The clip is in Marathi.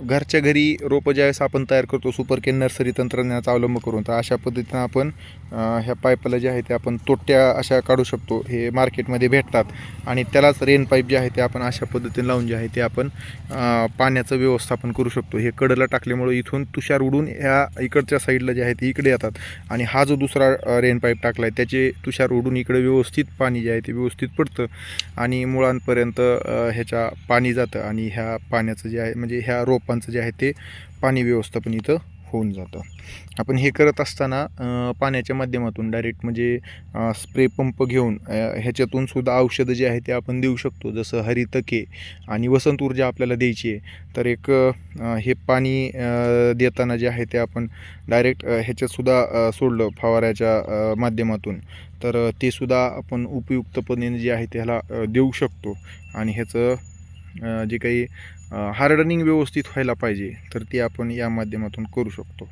घरच्या घरी रोपं ज्यावेळेस आपण तयार करतो सुपर केन नर्सरी तंत्रज्ञानाचा अवलंब करून तर अशा पद्धतीनं आपण ह्या पाईपला जे आहे ते आपण तोट्या अशा काढू शकतो हे मार्केटमध्ये भेटतात. आणि त्यालाच रेन पाईप जे आहे ते आपण अशा पद्धतीने लावून जे आहे ते आपण पाण्याचं व्यवस्थापन करू शकतो. हे कडला टाकल्यामुळे इथून तुषार उडून ह्या इकडच्या साईडला जे आहे ते इकडे येतात. आणि हा जो दुसरा रेन पाईप टाकला आहे त्याचे तुषार उडून इकडे व्यवस्थित पाणी जे आहे ते व्यवस्थित पडतं. आणि मुळांपर्यंत ह्याच्या पाणी जातं. आणि ह्या पाण्याचं जे आहे म्हणजे ह्या रोप रोपांचं जे आहे ते पाणी व्यवस्थापन इथं होऊन जातं. आपण हे करत असताना पाण्याच्या माध्यमातून डायरेक्ट म्हणजे स्प्रे पंप घेऊन ह्याच्यातून सुद्धा औषधं जे आहे ते आपण देऊ शकतो. जसं हरितके आणि वसंत ऊर्जा आपल्याला द्यायची आहे. तर एक हे पाणी देताना जे आहे ते आपण डायरेक्ट ह्याच्यातसुद्धा सोडलं फवाऱ्याच्या माध्यमातून. तर ते सुद्धा आपण उपयुक्तपणे जे आहे त्याला देऊ शकतो. आणि ह्याचं जे काही हार्डनिंग व्यवस्थित व्हायला पाहिजे तर ती आपण या माध्यमातून करू शकतो.